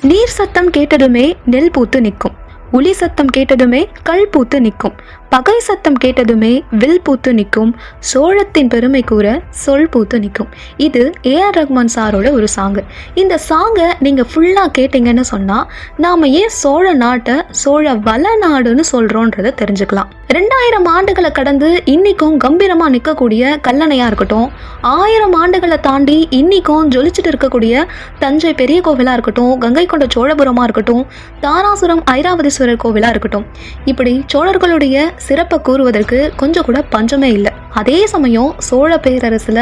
நீர் சத்தம் கேட்டதுமே நெல் பூத்து நிற்கும். ஒளி சத்தம் கேட்டதுமே கல் பூத்து நிற்கும். பகை சத்தம் கேட்டதுமே வில் பூத்து நிற்கும் சோழத்தின் பெருமை கூற சொல் பூத்து நிற்கும். இது ஏஆர் ரஹ்மான் சாரோட ஒரு சாங்கு இந்த சாங்கை நீங்கள் ஃபுல்லாக கேட்டிங்கன்னு சொன்னால் நாம் ஏன் சோழ நாட்டை சோழ வள நாடுன்னு சொல்கிறோன்றதை தெரிஞ்சுக்கலாம். ரெண்டாயிரம் ஆண்டுகளை கடந்து இன்றைக்கும் கம்பீரமாக நிற்கக்கூடிய கல்லணையாக இருக்கட்டும் ஆயிரம் ஆண்டுகளை தாண்டி இன்றைக்கும் ஜொலிச்சுட்டு இருக்கக்கூடிய தஞ்சை பெரிய கோவிலாக இருக்கட்டும் கங்கை கொண்ட சோழபுரமாக இருக்கட்டும் தாராசுரம் ஐராவதீஸ்வரர் கோவிலாக இருக்கட்டும். இப்படி சோழர்களுடைய சிறப்பை கூறுவதற்கு கொஞ்சம் கூட பஞ்சமே இல்லை. அதே சமயம் சோழ பேரரசுல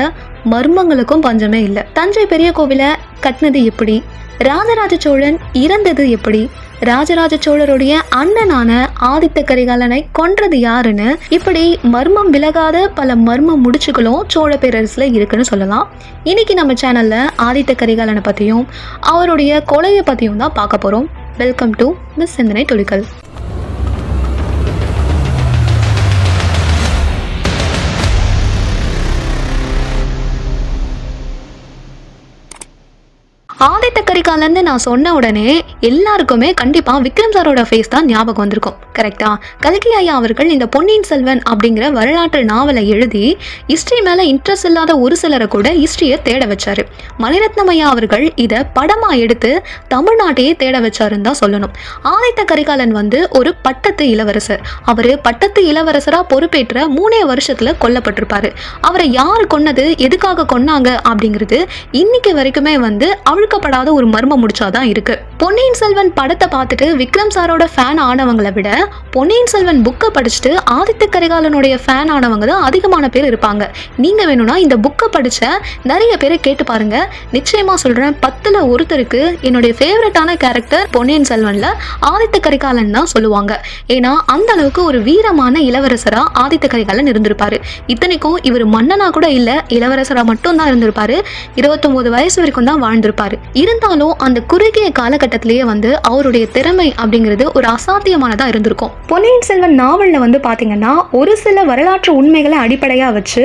மர்மங்களுக்கும் பஞ்சமே இல்லை. தஞ்சை பெரிய கோவிலை கட்டினது எப்படி? ராஜராஜ சோழன் இறந்தது எப்படி? ராஜராஜ சோழருடைய அண்ணனான ஆதித்த கரிகாலனை கொன்றது யாருன்னு இப்படி மர்மம் விலகாத பல மர்ம முடிச்சுகளும் சோழ பேரரசுல இருக்குன்னு சொல்லலாம். இன்னைக்கு நம்ம சேனல்ல ஆதித்த கரிகாலனை பத்தியும் அவருடைய கொலையை பத்தியும் தான் பார்க்க போறோம். வெல்கம் டு மிஸ் சிந்தனை துளிகள் ஆதித்த கரிகாலன்னு நான் சொன்ன உடனே எல்லாருக்குமே கண்டிப்பாக விக்ரம் சாரோட ஃபேஸ் தான் ஞாபகம் வந்திருக்கும். கரெக்டா கல்கி ஐயா அவர்கள் இந்த பொன்னியின் செல்வன் அப்படிங்கிற வரலாற்று நாவலை எழுதி ஹிஸ்ட்ரி மேலே இன்ட்ரெஸ்ட் இல்லாத ஒரு சிலரை கூட ஹிஸ்ட்ரியை தேட வச்சாரு. மணிரத்னம் ஐயா அவர்கள் இதை படமாக எடுத்து தமிழ்நாட்டையே தேட வச்சாருன்னு தான் சொல்லணும். ஆதித்த கரிகாலன் வந்து ஒரு பட்டத்து இளவரசர். அவர் பட்டத்து இளவரசராக பொறுப்பேற்ற மூணே வருஷத்தில் கொல்லப்பட்டிருப்பாரு. அவரை யார் கொன்னது எதுக்காக கொன்னாங்க அப்படிங்கிறது இன்னைக்கு வரைக்குமே வந்து அவிழ்க்கப்படாத ஒரு மர்மம் முடிச்சாதான் இருக்கு. பொன்னியின் செல்வன் படத்தை பார்த்துட்டு விக்ரம் சாரோட ஃபேன் ஆனவங்களை விட பொன்னியின் செல்வன் புக்கை படிச்சுட்டு ஆதித்த கரிகாலனுடைய ஃபேன் ஆனவங்க தான் அதிகமான பேர் இருப்பாங்க. நீங்க வேணும்னா இந்த புக்கை படிச்ச நிறைய பேரை கேட்டு பாருங்க. நிச்சயமா சொல்றேன் பத்துல ஒருத்தருக்கு என்னுடைய ஃபேவரட்டான கேரக்டர் பொன்னியின் செல்வன்ல ஆதித்த கரிகாலன் தான் சொல்லுவாங்க. ஏன்னா அந்த அளவுக்கு ஒரு வீரமான இளவரசரா ஆதித்த கரிகாலன் இருந்திருப்பாரு. இத்தனைக்கும் இவர் மன்னனா கூட இல்ல இளவரசரா மட்டும் தான் இருந்திருப்பாரு. இருபத்தொன்பது வயசு வரைக்கும் தான் வாழ்ந்திருப்பாரு. இருந்தாலும் அந்த குறுகிய காலகட்டத்திலேயே வந்து அவருடைய திறமை அப்படிங்கிறது ஒரு அசாத்தியமானதா இருந்திருக்கும். பொன்னியின் செல்வன் நாவல்ல வந்து பாத்தீங்கன்னா ஒரு சில வரலாற்று உண்மைகளை அடிப்படையா வச்சு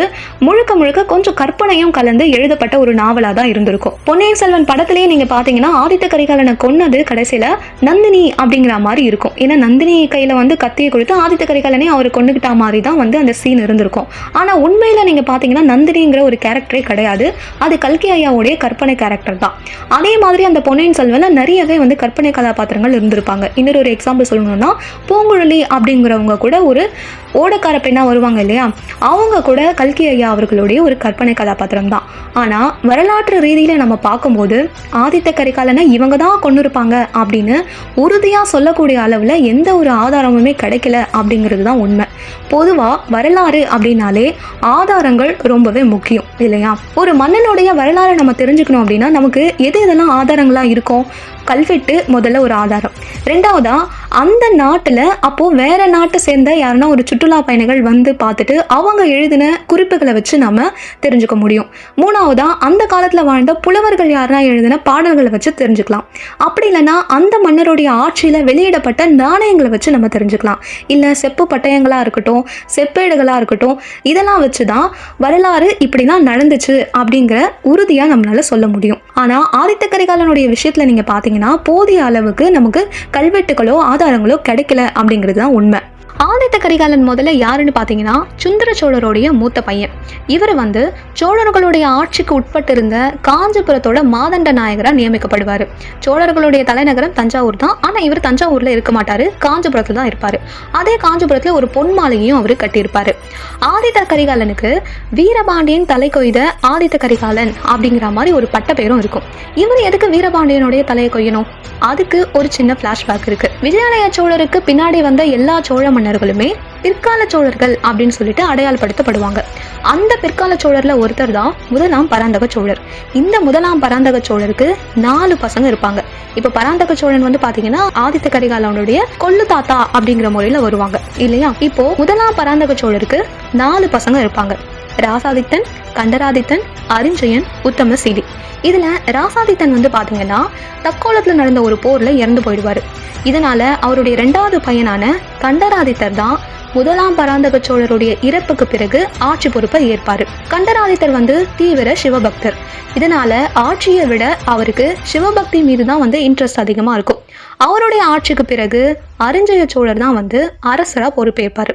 முழுக்க முழுக்க கொஞ்சம் கற்பனையும் கலந்து எழுதப்பட்ட ஒரு நாவலா தான் இருந்திருக்கும். பொன்னியின் செல்வன் படத்திலேயே நீங்க பாத்தீங்கன்னா ஆதித்த கரிகாலனை கொன்னது கடைசியில நந்தினி அப்படிங்கிற மாதிரி இருக்கும். ஏன்னா நந்தினி கையில வந்து கத்தியை கொடுத்து ஆதித்த கரிகாலனே அவர் கொண்டுகிட்ட மாதிரி தான் வந்து அந்த சீன் இருந்திருக்கும். ஆனா உண்மையில நீங்க பாத்தீங்கன்னா நந்தினிங்கிற ஒரு கேரக்டரே கிடையாது. அது கல்கி ஐயாவுடைய கற்பனை கேரக்டர் தான். அதே மாதிரி அந்த பொன்னியின் செல்வன்ல நிறையவே வந்து கற்பனை கதாபாத்திரங்கள் இருந்திருப்பாங்க. இன்னொரு ஒரு எக்ஸாம்பிள் சொல்லணும்னா பூங்குழலி அப்படிங்கிறவங்க கூட ஒரு ஓடக்கார பெண்ணாக வருவாங்க இல்லையா? அவங்க கூட கல்கி ஐயா அவர்களுடைய ஒரு கற்பனை கதாபாத்திரம் தான். ஆனால் வரலாற்று ரீதியில் நம்ம பார்க்கும்போது ஆதித்த கரிகாலனை இவங்க தான் கொண்டு இருப்பாங்க அப்படின்னு உறுதியாக சொல்லக்கூடிய அளவில் எந்த ஒரு ஆதாரமுமே கிடைக்கல அப்படிங்கிறது தான் உண்மை. பொதுவாக வரலாறு அப்படின்னாலே ஆதாரங்கள் ரொம்பவே முக்கியம் இல்லையா? ஒரு மன்னனுடைய வரலாறை நம்ம தெரிஞ்சுக்கணும் அப்படின்னா நமக்கு எது எதெல்லாம் ஆதாரங்களாக இருக்கும்? கல்வெட்டு முதல்ல ஒரு ஆதாரம். ரெண்டாவதா அந்த நாட்டில் அப்போது வேற நாட்டை சேர்ந்த யாருன்னா ஒரு சுற்றுலா பயணிகள் வந்து பார்த்துட்டு அவங்க எழுதின குறிப்புகளை வச்சு நம்ம தெரிஞ்சுக்க முடியும். மூணாவதா அந்த காலத்தில் வாழ்ந்த புலவர்கள் யாருன்னா எழுதின பாடல்களை வச்சு தெரிஞ்சுக்கலாம். அப்படி இல்லைன்னா அந்த மன்னருடைய ஆட்சியில் வெளியிடப்பட்ட நாணயங்களை வச்சு நம்ம தெரிஞ்சுக்கலாம். இல்லை செப்பு பட்டயங்களாக இருக்கட்டும் செப்பேடுகளாக இருக்கட்டும் இதெல்லாம் வச்சு தான் வரலாறு இப்படி தான் நடந்துச்சு அப்படிங்கிற உறுதியாக நம்மளால் சொல்ல முடியும். ஆனால் ஆதித்த கரிகாலனுடைய விஷயத்தில் நீங்கள் பார்த்தீங்கன்னா போதிய அளவுக்கு நமக்கு கல்வெட்டுகளோ ஆதாரங்களோ கிடைக்கல அப்படிங்கிறது தான் உண்மை. ஆதித்த கரிகாலன் முதல்ல யாருன்னு பார்த்தீங்கன்னா சுந்தர சோழருடைய மூத்த பையன். இவர் வந்து சோழர்களுடைய ஆட்சிக்கு உட்பட்டு இருந்த காஞ்சிபுரத்தோட மாதண்ட நாயகராக நியமிக்கப்படுவார். சோழர்களுடைய தலைநகரம் தஞ்சாவூர் தான். ஆனால் இவர் தஞ்சாவூரில் இருக்க மாட்டார். காஞ்சிபுரத்தில் தான் இருப்பார். அதே காஞ்சிபுரத்தில் ஒரு பொன் மாளிகையும் அவர் கட்டியிருப்பார். ஆதித்த கரிகாலனுக்கு வீரபாண்டியன் தலை கொய்த ஆதித்த கரிகாலன் அப்படிங்கிற மாதிரி ஒரு பட்ட பேரும் இருக்கும். இவர் எதுக்கு வீரபாண்டியனுடைய தலையை கொய்யணும்? அதுக்கு ஒரு சின்ன ஃப்ளாஷ்பேக் இருக்கு. விஜயாலய சோழருக்கு பின்னாடி வந்த எல்லா சோழ மன்னர்களுமே பிற்கால சோழர்கள் அப்படின்னு சொல்லிட்டு அடையாளப்படுத்தப்படுவாங்க. அந்த பிற்கால சோழர்ல ஒருத்தர் தான் முதலாம் பராந்தக சோழர். இந்த முதலாம் பராந்தக சோழருக்கு நாலு பசங்க இருப்பாங்க. இப்ப பராந்தக சோழன் வந்து பாத்தீங்கன்னா ஆதித்த கரிகாலனுடைய கொள்ளு தாத்தா அப்படிங்கிற முறையில வருவாங்க. இல்லையா? இப்போ முதலாம் பராந்தக சோழருக்கு நாலு பசங்க இருப்பாங்க. ராசாதித்தன் கண்டராதித்தன் அரிஞ்சயன் உத்தம சீதி இதுல ராசாதித்தன் வந்து பாத்தீங்கன்னா தக்கோலத்துல நடந்த ஒரு போர்ல இறந்து போயிடுவாரு. இதனால அவருடைய ரெண்டாவது பையனான கண்டராதித்தர் தான் முதலாம் பராந்தக சோழருடைய இறப்புக்கு பிறகு ஆட்சி பொறுப்பை ஏற்பாரு. கண்டராதித்தர் வந்து தீவிர சிவபக்தர். இதனால ஆட்சியை விட அவருக்கு சிவபக்தி மீது தான் வந்து இன்ட்ரெஸ்ட் அதிகமாக இருக்கும். அவருடைய ஆட்சிக்கு பிறகு அரிஞ்சய சோழர் தான் வந்து அரசராக பொறுப்பேற்பார்.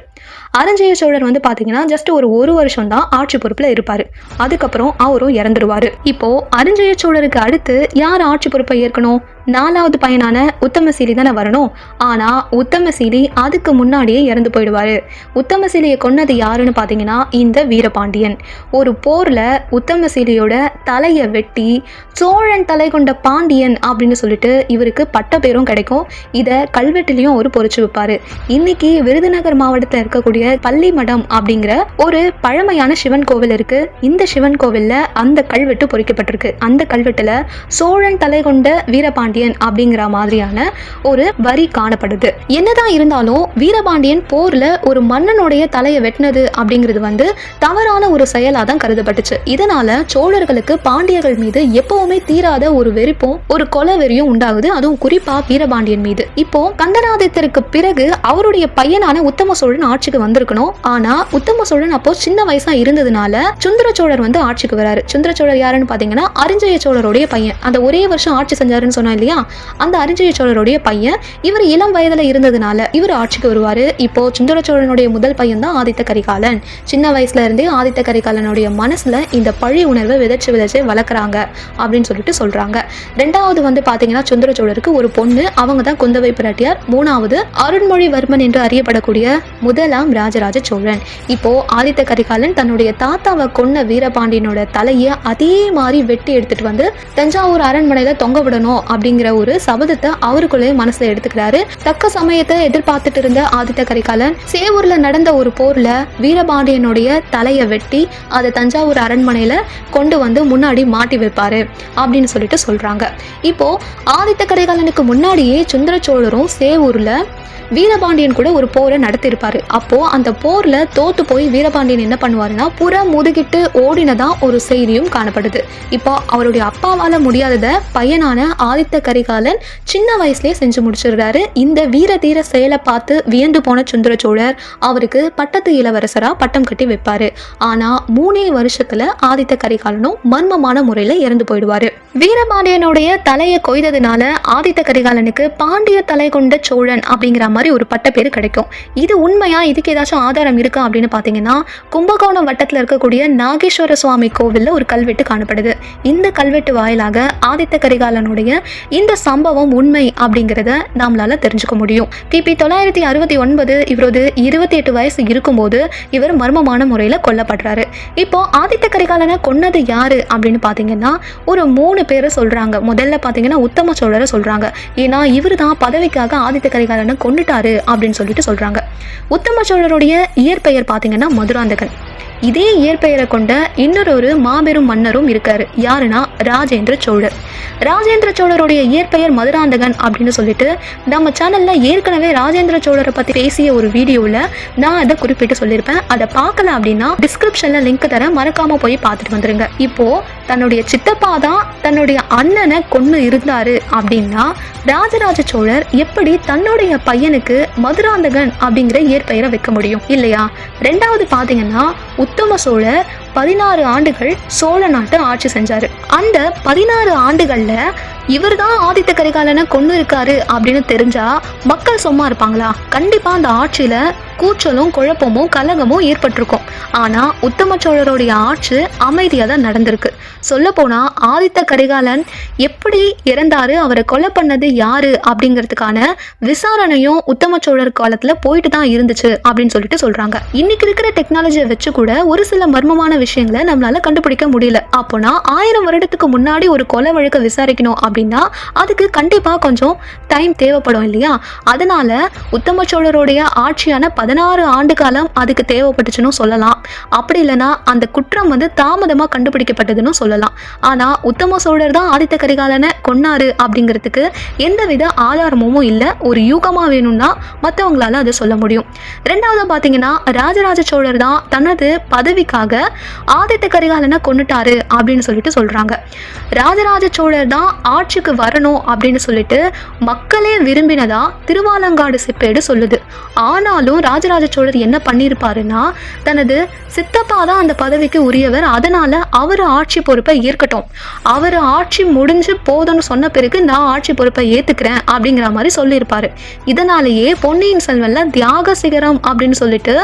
அரிஞ்சய சோழர் வந்து பார்த்தீங்கன்னா ஜஸ்ட் ஒரு ஒரு வருஷம் தான் ஆட்சி பொறுப்பில் இருப்பார். அதுக்கப்புறம் அவரும் இறந்துருவார். இப்போ அரிஞ்சய சோழருக்கு அடுத்து யார் ஆட்சி பொறுப்பை ஏற்கணும்? நாலாவது பையனான உத்தமசீலி தானே வரணும். ஆனால் உத்தமசீலி அதுக்கு முன்னாடியே இறந்து போயிடுவார். உத்தமசீலியை கொன்னது யாருன்னு பார்த்தீங்கன்னா இந்த வீரபாண்டியன். ஒரு போரில் உத்தமசீலியோட தலையை வெட்டி சோழன் தலை கொண்ட பாண்டியன் அப்படின்னு சொல்லிட்டு இவருக்கு பட்ட பேரும் கிடைக்கும். இதை கல்வெட்டுலேயும் அவர் பொறிச்சு வைப்பார். இன்னைக்கு விருதுநகர் மாவட்டத்தில் இருக்கக்கூடிய பள்ளி மடம் அப்படிங்கிற ஒரு பழமையான சிவன் கோவில் இருக்கு. இந்த சிவன் கோவில்ல அந்த கல்வெட்டு பொறிக்கப்பட்டிருக்கு. அந்த கல்வெட்டுல சோழன் தலை கொண்ட வீரபாண்டியன் அப்படிங்கிற மாதிரியான ஒரு வரி காணப்படுது. என்னதான் இருந்தாலும் வீரபாண்டியன் போர்ல ஒரு மன்னனுடைய தலையை வெட்டினது அப்படிங்கிறது வந்து தவறான ஒரு செயலா தான் கருதப்பட்டுச்சு. இதனால சோழர்களுக்கு பாண்டியர்கள் மீது எப்பவுமே தீராத ஒரு வெறுப்பும் ஒரு கொலை வெறியும் உண்டாகுது. அதுவும் குறிப்பா வீரபாண்டியன் மீது. இப்போ கந்தராதித்தருக்கு பிறகு அவருடைய பையனான உத்தம சோழன் ஆட்சிக்கு வந்திருக்கணும். ஆனா உத்தம சோழன் அப்போ சின்ன வயசா இருந்ததுனால சுந்தர சோழர் வந்து ஆட்சிக்கு வராரு. சுந்தர சோழர் யாருன்னு பாத்தீங்கன்னா அரிஞ்சய சோழருடைய பையன். அந்த ஒரே வருஷம் ஆட்சி செஞ்சாருன்னு சொன்னா இல்லையா? அந்த அரிஞ்சய சோழருடைய பையன் இவர் இளம் வயதுல இருந்ததுனால இவர் ஆட்சிக்கு வருவாரு. இப்போ சுந்தர சோழனுடைய முதல் பையன் தான் ஆதித்த கரிகாலன். சின்ன வயசுல இருந்தே ஆதித்த கரிகாலனுடைய மனசுல இந்த பழி உணர்வை விதைச்சு விதைச்சு வளர்க்குறாங்க அப்படின்னு சொல்லிட்டு சொல்றாங்க. ரெண்டாவது வந்து பாத்தீங்கன்னா சுந்தர சோழருக்கு ஒரு பொண்ணு. அவங்க தான் குந்தவை பிராட்டியார். மூணாவது அருண்மொழிவர்மன் என்று அறியப்படக்கூடிய முதலாம் ராஜராஜ சோழன். இப்போ ஆதித்த கரிகாலன் தன்னுடைய தாத்தாவை கொன்ன வீரபாண்டியனோட தலையை அதே மாதிரி வெட்டி எடுத்துட்டு வந்து தஞ்சாவூர் அரண்மனையில தொங்க விடணும் அப்படிங்கிற ஒரு சபதத்தை அவருக்குள்ளே மனசுல எடுத்துக்கிறாரு. தக்க சமயத்தை எதிர்பார்த்துட்டு இருந்த ஆதித்த கரிகாலன் சேவூர்ல நடந்த ஒரு போர்ல வீரபாண்டியனுடைய தலையை வெட்டி அதை தஞ்சாவூர் அரண்மனையில கொண்டு வந்து முன்னாடி மாட்டி வைப்பாரு அப்படின்னு சொல்லிட்டு சொல்றாங்க. இப்போ ஆதித்த கரிகாலனுக்கு முன்னாடியே சுந்தர சோழரும் சேவூர்ல வீரபாண்டியன் கூட ஒரு போரை நடத்தியிருப்பாரு. அப்போ அந்த போர்ல தோத்து போய் வீரபாண்டியன் என்ன பண்ணுவாருன்னா புற முதுகிட்டு ஓடினதா ஒரு செய்தியும் காணப்படுது. இப்போ அவருடைய அப்பாவால முடியாததை பையனான ஆதித்த கரிகாலன் சின்ன வயசுலயே செஞ்சு முடிச்சிடுறாரு இந்த வீர தீர செயலை பார்த்து வியந்து போன சுந்தர சோழர் அவருக்கு பட்டத்து இளவரசரா பட்டம் கட்டி வைப்பாரு. ஆனா மூணே வருஷத்துல ஆதித்த கரிகாலனும் மர்மமான முறையில இறந்து போயிடுவாரு. வீரபாண்டியனுடைய தலையை கொய்ததுனால ஆதித்த கரிகாலனுக்கு பாண்டிய தலை கொண்ட சோழன் அப்படிங்கிற மாதிரி ஒரு பட்ட பேர் கிடைக்கும். இது உண்மையா? இதுக்கு ஏதாச்சும் ஆதாரம் இருக்கா அப்படின்னு பார்த்தீங்கன்னா கும்பகோணம் வட்டத்தில் இருக்கக்கூடிய நாகேஸ்வர சுவாமி கோவிலில் ஒரு கல்வெட்டு காணப்படுது. இந்த கல்வெட்டு வாயிலாக ஆதித்த கரிகாலனுடைய இந்த சம்பவம் உண்மை அப்படிங்கிறத நம்மளால தெரிஞ்சுக்க முடியும். கிபி தொள்ளாயிரத்தி அறுபத்தி ஒன்பது இவரது இருபத்தி எட்டு வயசு இருக்கும்போது இவர் மர்மமான முறையில் கொல்லப்படுறாரு. இப்போ ஆதித்த கரிகாலனை கொன்னது யாரு அப்படின்னு பார்த்தீங்கன்னா ஒரு மூணு பேரை சொல்றாங்க. முதல்ல பார்த்தீங்கன்னா உத்தம சோழரை சொல்றாங்க. ஏன்னா இவர் தான் பதவிக்காக ஆதித்த கரிகாலனை கொண்டு கொண்டுட்டாரு அப்படின்னு சொல்லிட்டு சொல்றாங்க. உத்தம சோழருடைய இயற்பெயர் பார்த்தீங்கன்னா மதுராந்தகன். இதே இயற்பெயரை கொண்ட இன்னொரு ஒரு மாபெரும் மன்னரும் இருக்காரு. யாருன்னா ராஜேந்திர சோழர். ராஜேந்திர சோழருடைய இயற்பெயர் மதுராந்தகன் அப்படின்னு சொல்லிட்டு நம்ம சேனல்ல ஏற்கனவே ராஜேந்திர சோழரை பத்தி பேசிய ஒரு வீடியோவில் நான் அதை குறிப்பிட்டு சொல்லியிருப்பேன் அதை பார்க்கல அப்படின்னா டிஸ்கிரிப்ஷன்ல லிங்க் தர மறக்காம போய் பார்த்துட்டு வந்துருங்க. இப்போ தன்னுடைய சித்தப்பா தான் தன்னுடைய அண்ணனை கொண்டு இருந்தாரு அப்படின்னா ராஜராஜ சோழர் எப்படி தன்னுடைய பையனுக்கு மதுராந்தகன் அப்படிங்கிற இயற்பெயரை வைக்க முடியும்? இல்லையா? ரெண்டாவது பாத்தீங்கன்னா உத்தம சோழர் பதினாறு ஆண்டுகள் சோழ நாட்டை ஆட்சி செஞ்சாரு. அந்த பதினாறு ஆண்டுகள்ல இவர் தான் ஆதித்த கரிகாலனை கொண்டு இருக்காரு அப்படின்னு தெரிஞ்சா மக்கள் சும்மா இருப்பாங்களா? கண்டிப்பா அந்த ஆட்சியில கூச்சலும் குழப்பமும் கலகமும் ஏற்பட்டிருக்கும். ஆனா உத்தம சோழருடைய ஆட்சி அமைதியா தான் நடந்திருக்கு. சொல்ல போனா ஆதித்த கரிகாலன் எப்படி இறந்தாரு அவரை கொலை பண்ணது யாரு அப்படிங்கிறதுக்கான விசாரணையும் உத்தம சோழர் காலத்துல போயிட்டு தான் இருந்துச்சு அப்படின்னு சொல்லிட்டு சொல்றாங்க. இன்னைக்கு இருக்கிற டெக்னாலஜியை வச்சு கூட ஒரு சில மர்மமான விஷயங்களை நம்மளால கண்டுபிடிக்க முடியல. அப்போனா ஆயிரம் வருடத்துக்கு முன்னாடி ஒரு கொலை வழக்கை விசாரிக்கணும் அப்படின்னா அதுக்கு கண்டிப்பா கொஞ்சம் டைம் தேவைப்படும் இல்லையா? அதனால உத்தம சோழருடைய ஆட்சியான பதினாறு ஆண்டு காலம் அதுக்கு தேவைப்பட்டுச்சுன்னு சொல்லலாம். அப்படி இல்லைன்னா அந்த குற்றம் வந்து தாமதமாக கண்டுபிடிக்கப்பட்டதுன்னு சொல்லலாம். ஆனால் உத்தம சோழர் தான் ஆதித்த கரிகாலனை கொன்னாரு அப்படிங்கிறதுக்கு எந்தவித ஆதாரமும் இல்லை. ஒரு யூகமாக வேணும்னா மற்றவங்களால அதை சொல்ல முடியும். ரெண்டாவது பார்த்தீங்கன்னா ராஜராஜ சோழர் தான் தனது பதவிக்காக ஆதித்த கரிகாலனை கொண்டுட்டாரு அப்படின்னு சொல்லிட்டு சொல்றாங்க. ராஜராஜ சோழர் தான் ஆட்சிக்கு வரணும் அப்படின்னு சொல்லிட்டு மக்களே விரும்பினதா திருவாலங்காடு செப்பேடு சொல்லுது. ஆனாலும் ராஜராஜ சோழர் என்ன பண்ணியிருப்பாருன்னா தனது சித்தப்பா தான் அந்த பதவிக்கு உரியவர். அதனால அவர் ஆட்சி பொறுப்பை ஏற்கட்டும். அவர் ஆட்சி முடிஞ்சு போதும்னு சொன்ன பிறகு நான் ஆட்சி பொறுப்பை ஏத்துக்கிறேன் அப்படிங்கிற மாதிரி சொல்லியிருப்பாரு இதனாலேயே பொன்னியின் செல்வன்ல தியாக சிகரம் அப்படின்னு சொல்லிட்டு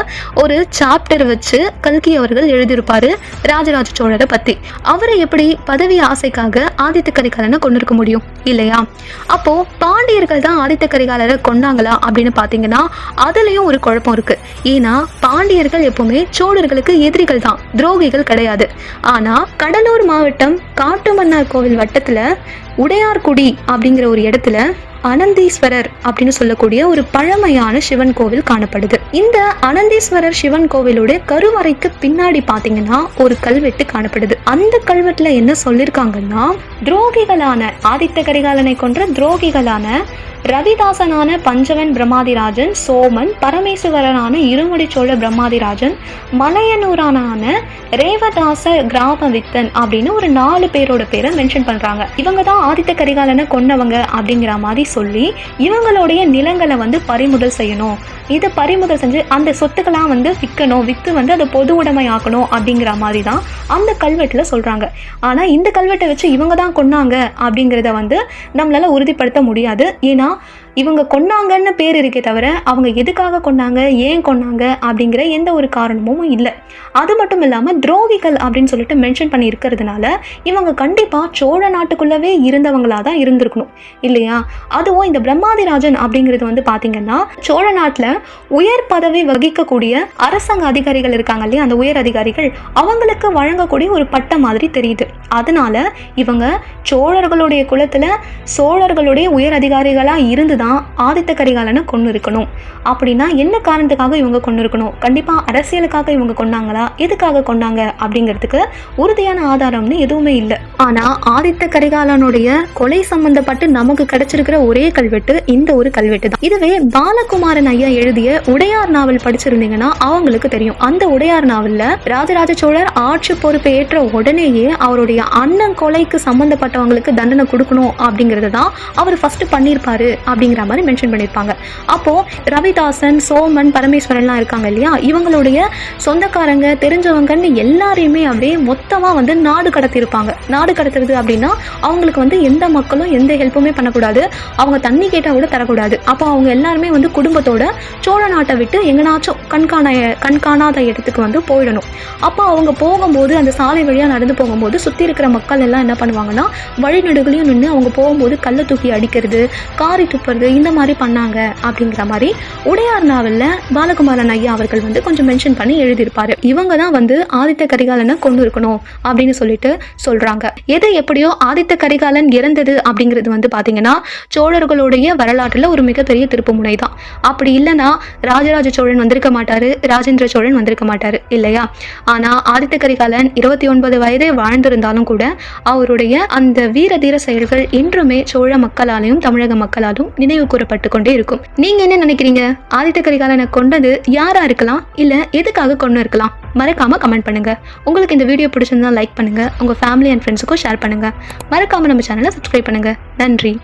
ஒரு சாப்டர் வச்சு கல்கி அவர்கள் எழுதியிருப்பார். ராஜராஜ சோழரை பத்தி. அவரை எப்படி பதவி ஆசைக்காக ஆதித்த கரிகாலனை கொண்டிருக்க முடியும்? இல்லையா? அப்போ பாண்டியர்கள் தான் ஆதித்த கரிகாலரை கொண்டாங்களா அப்படின்னு பார்த்தீங்கன்னா அதுலயும் ஒரு குழப்பம் இருக்கு. ஏன்னா பாண்டியர்கள் எப்பவுமே சோழர்களுக்கு எதிரிகள் தான் துரோகிகள் கிடையாது. ஆனா கடலூர் மாவட்டம் காட்டுமன்னார் கோவில் வட்டத்துல உடையார்குடி அப்படிங்கிற ஒரு இடத்துல அனந்தீஸ்வரர் அப்படின்னு சொல்லக்கூடிய ஒரு பழமையான சிவன் கோவில் காணப்படுது. இந்த அனந்தீஸ்வரர் சிவன் கோவிலோட கருவறைக்கு பின்னாடி பாத்தீங்கன்னா ஒரு கல்வெட்டு காணப்படுது. அந்த கல்வெட்டுல என்ன சொல்லிருக்காங்கன்னா துரோகிகளான ஆதித்த கரிகாலனை கொன்ற துரோகிகளான ரவிதாசனான பஞ்சவன் பிரம்மாதிராஜன் சோமன் பரமேஸ்வரனான இருமுடி சோழ பிரம்மாதிராஜன் மலையனூரானான ரேவதாச கிராமவித்தன் அப்படின்னு ஒரு நாலு பேரோட பேரை மென்ஷன் பண்றாங்க. இவங்க தான் ஆதித்த கரிகாலனை கொன்னவங்க அப்படிங்கிற மாதிரி சொல்லி இவங்களுடைய நிலங்களை வந்து பறிமுதல் செய்யணும். இதை பறிமுதல் செஞ்சு அந்த சொத்துக்கெல்லாம் வந்து விற்கணும் விற்று வந்து அதை பொது உடைமை ஆக்கணும் அப்படிங்கிற மாதிரி தான் அந்த கல்வெட்டில் சொல்கிறாங்க ஆனால் இந்த கல்வெட்டை வச்சு இவங்க தான் கொன்னாங்க அப்படிங்கிறத வந்து நம்மளால உறுதிப்படுத்த முடியாது. ஏன்னா இவங்க கொன்னாங்கன்னு பேர் இருக்கே தவிர அவங்க எதுக்காக கொன்னாங்க ஏன் கொன்னாங்க அப்படிங்கிற எந்த ஒரு காரணமும் இல்லை. அது மட்டும் இல்லாமல் துரோகிகள் அப்படின்னு சொல்லிட்டு மென்ஷன் பண்ணி இருக்கிறதுனால இவங்க கண்டிப்பாக சோழ நாட்டுக்குள்ளவே இருந்தவங்களா தான் இருந்திருக்கணும். இல்லையா? அதுவும் இந்த பிரம்மாதிராஜன் அப்படிங்கிறது வந்து பார்த்தீங்கன்னா சோழ நாட்டில் உயர் பதவி வகிக்கக்கூடிய அரசாங்க அதிகாரிகள் இருக்காங்க இல்லையா? அந்த உயர் அதிகாரிகள் அவங்களுக்கு வழங்கக்கூடிய ஒரு பட்டம் மாதிரி தெரியுது. அதனால இவங்க சோழர்களுடைய குலத்தில் சோழர்களுடைய உயர் அதிகாரிகளாக இருந்து தான் ஆதித்த கரிகாலனை கொண்டு இருக்கணும் அப்படின்னா என்ன காரணத்துக்காக இவங்க கொண்டு இருக்கணும் கண்டிப்பாக அரசியலுக்காக இவங்க கொண்டாங்களா எதுக்காக கொண்டாங்க அப்படிங்கிறதுக்கு உறுதியான ஆதாரம்னு எதுவுமே இல்லை. ஆனால் ஆதித்த கரிகாலனுடைய கொலை சம்பந்தப்பட்டு நமக்கு கிடைச்சிருக்கிற ஒரே கல்வெட்டு இந்த ஒரு கல்வெட்டு தான். இதுவே பாலகுமாரன் ஐயா எழுதிய உடையார் நாவல் படிச்சிருந்தீங்கன்னா அவங்களுக்கு தெரியும். அந்த உடையார் நாவல்ல ராஜராஜ சோழர் ஆட்சி பொறுப்பை ஏற்ற உடனேயே அவருடைய அண்ணன் கொலைக்கு சம்பந்தப்பட்டவங்களுக்கு தண்டனை கொடுக்கணும் அப்படிங்கிறது தான் அவர் ஃபர்ஸ்ட் பண்ணியிருப்பாரு அப்படிங்கிற மாதிரி மென்ஷன் பண்ணியிருப்பாங்க அப்போ ரவிதாசன் சோமன் பரமேஸ்வரன்லாம் இருக்காங்க இல்லையா? இவங்களுடைய சொந்தக்காரங்க தெரிஞ்சவங்கன்னு எல்லாரையுமே அப்படியே மொத்தமாக வந்து நாடு கடத்தியிருப்பாங்க நாடு கடத்துறது அப்படின்னா அவங்களுக்கு வந்து எந்த மக்களும் எந்த ஹெல்ப்புமே பண்ணக்கூடாது. அவங்க தண்ணி கேட்டால் கூட தரக்கூடாது. அப்போ அவங்க எல்லாருமே வந்து குடும்பத்தோட சோழ நாட்டை விட்டு எங்கனாச்சும் கண்காண கண்காணாத இடத்துக்கு வந்து போயிடணும். அப்போ அவங்க போகும்போது அந்த சாலை வழியாக நடந்து போகும்போது சுற்றி இருக்கிற மக்கள் எல்லாம் என்ன பண்ணுவாங்கன்னா வழிநடுகளையும் நின்று அவங்க போகும்போது கல்லை தூக்கி அடிக்கிறது காரி துப்புறது இந்த மாதிரி பண்ணாங்க அப்படிங்கிற மாதிரி உடையார் நாவலில் பாலகுமாரன் ஐயா அவர்கள் வந்து கொஞ்சம் மென்ஷன் பண்ணி எழுதியிருப்பாரு. இவங்க தான் வந்து ஆதித்த கரிகாலனை கொண்டு இருக்கணும் அப்படின்னு சொல்லிட்டு சொல்றாங்க. எது எப்படியோ ஆதித்த கரிகாலன் இறந்தது அப்படிங்கிறது வந்து பாத்தீங்கன்னா சோழர்களுடைய வரலாற்றில் ஒரு மிகப்பெரிய திருப்பு முனை தான் அப்படி இல்லைன்னா ராஜராஜ சோழன் வந்திருக்க மாட்டாரு ராஜேந்திர சோழன் வந்திருக்க மாட்டாரு இல்லையா? ஆனா ஆதித்த கரிகாலன் இருபத்தி ஒன்பது வயதே வாழ்ந்திருந்தாலும் கூட அவருடைய அந்த வீர தீர செயல்கள் என்றுமே சோழ மக்களாலையும் தமிழக மக்களாலும் நினைவு கூறப்பட்டு கொண்டே இருக்கும். நீங்க என்ன நினைக்கிறீங்க? ஆதித்த கரிகாலனை கொண்டது யாரா இருக்கலாம்? இல்ல எதுக்காக கொண்டு இருக்கலாம்? மறக்காம கமெண்ட் பண்ணுங்க. உங்களுக்கு இந்த வீடியோ பிடிச்சிருந்தா லைக் பண்ணுங்க. உங்க ஃபேமிலி அண்ட் ஃப்ரெண்ட்ஸுக்கும் ஷேர் பண்ணுங்க. மறக்காம நம்ம சேனலை சப்ஸ்கிரைப் பண்ணுங்க. நன்றி.